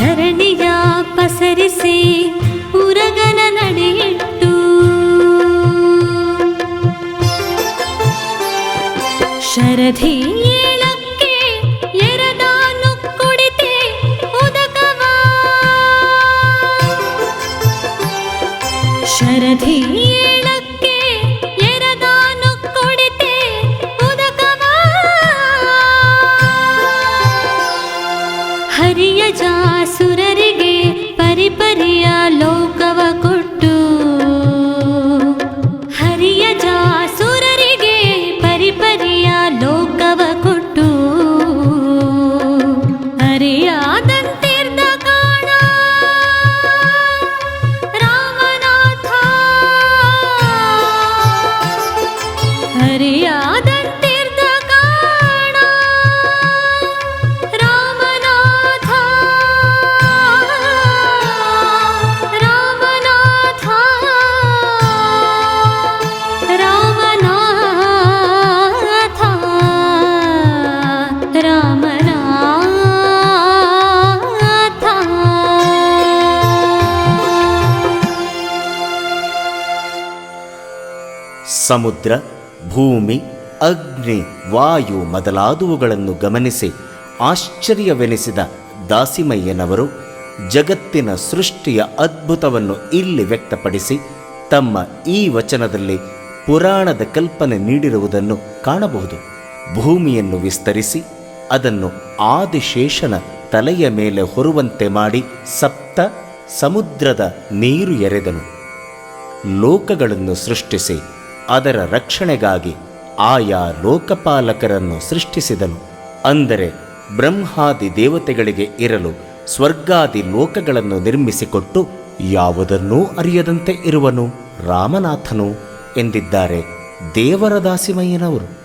ಧರಣಿಯ ಪಸರಿಸಿ ಉರಗನ ನಡೆಯಿಟ್ಟು. ಶರಧಿ ಶರಧಿ ಸುರ ಸಮುದ್ರ, ಭೂಮಿ, ಅಗ್ನಿ, ವಾಯು ಮೊದಲಾದವುಗಳನ್ನು ಗಮನಿಸಿ ಆಶ್ಚರ್ಯವೆನಿಸಿದ ದಾಸಿಮಯ್ಯನವರು ಜಗತ್ತಿನ ಸೃಷ್ಟಿಯ ಅದ್ಭುತವನ್ನು ಇಲ್ಲಿ ವ್ಯಕ್ತಪಡಿಸಿ ತಮ್ಮ ಈ ವಚನದಲ್ಲಿ ಪುರಾಣದ ಕಲ್ಪನೆ ನೀಡಿರುವುದನ್ನು ಕಾಣಬಹುದು. ಭೂಮಿಯನ್ನು ವಿಸ್ತರಿಸಿ ಅದನ್ನು ಆದಿಶೇಷನ ತಲೆಯ ಮೇಲೆ ಹೊರುವಂತೆ ಮಾಡಿ ಸಪ್ತ ಸಮುದ್ರದ ನೀರು ಎರೆದನು. ಲೋಕಗಳನ್ನು ಸೃಷ್ಟಿಸಿ, ಅದರ ರಕ್ಷಣೆಗಾಗಿ ಆಯಾ ಲೋಕಪಾಲಕರನ್ನು ಸೃಷ್ಟಿಸಿದನು. ಅಂದರೆ ಬ್ರಹ್ಮಾದಿ ದೇವತೆಗಳಿಗೆ ಇರಲು ಸ್ವರ್ಗಾದಿ ಲೋಕಗಳನ್ನು ನಿರ್ಮಿಸಿಕೊಟ್ಟು ಯಾವುದನ್ನೂ ಅರಿಯದಂತೆ ಇರುವನು ರಾಮನಾಥನು ಎಂದಿದ್ದಾರೆ ದೇವರ ದಾಸಿಮಯ್ಯನವರು